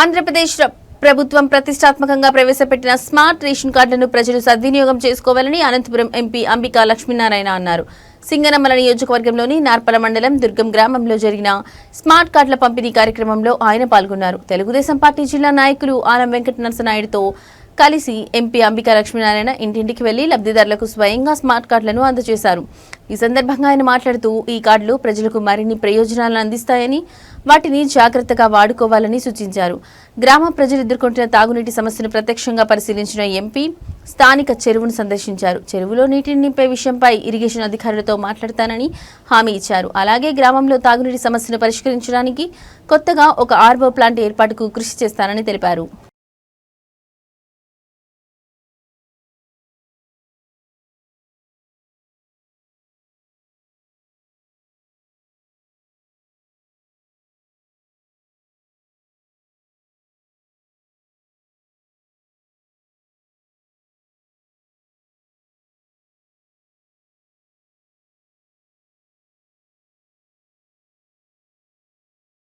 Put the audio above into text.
ఆంధ్రప్రదేశ్ ప్రభుత్వం ప్రతిష్టాత్మకంగా ప్రవేశపెట్టిన స్మార్ట్ రేషన్ కార్డులను ప్రజలు సద్వినియోగం చేసుకోవాలని అనంతపురం ఎంపీ అంబికా లక్ష్మీనారాయణ అన్నారు. సింగనమల నియోజకవర్గంలోని నార్పల మండలం దుర్గం గ్రామంలో జరిగిన స్మార్ట్ కార్డుల పంపిణీ కార్యక్రమంలో ఆయన పాల్గొన్నారు. తెలుగుదేశం పార్టీ జిల్లా నాయకులు ఆనం వెంకట నరసనాయుడుతో కలిసి ఎంపీ అంబికా లక్ష్మీనారాయణ ఇంటింటికి వెళ్ళి లబ్ధిదారులకు స్వయంగా స్మార్ట్ కార్డులను అందజేశారు. ఈ సందర్భంగా ఆయన మాట్లాడుతూ ఈ కార్డులు ప్రజలకు మరిన్ని ప్రయోజనాలను అందిస్తాయని వాటిని జాగ్రత్తగా వాడుకోవాలని సూచించారు. గ్రామ ప్రజలు ఎదుర్కొంటున్న తాగునీటి సమస్యను ప్రత్యక్షంగా పరిశీలించిన ఎంపీ స్థానిక చెరువును సందర్శించారు. చెరువులో నీటిని నింపే విషయంపై ఇరిగేషన్ అధికారులతో మాట్లాడతానని హామీ ఇచ్చారు. అలాగే గ్రామంలో తాగునీటి సమస్యను పరిష్కరించడానికి కొత్తగా ఒక ఆర్బో ప్లాంట్ ఏర్పాటుకు కృషి చేస్తానని తెలిపారు.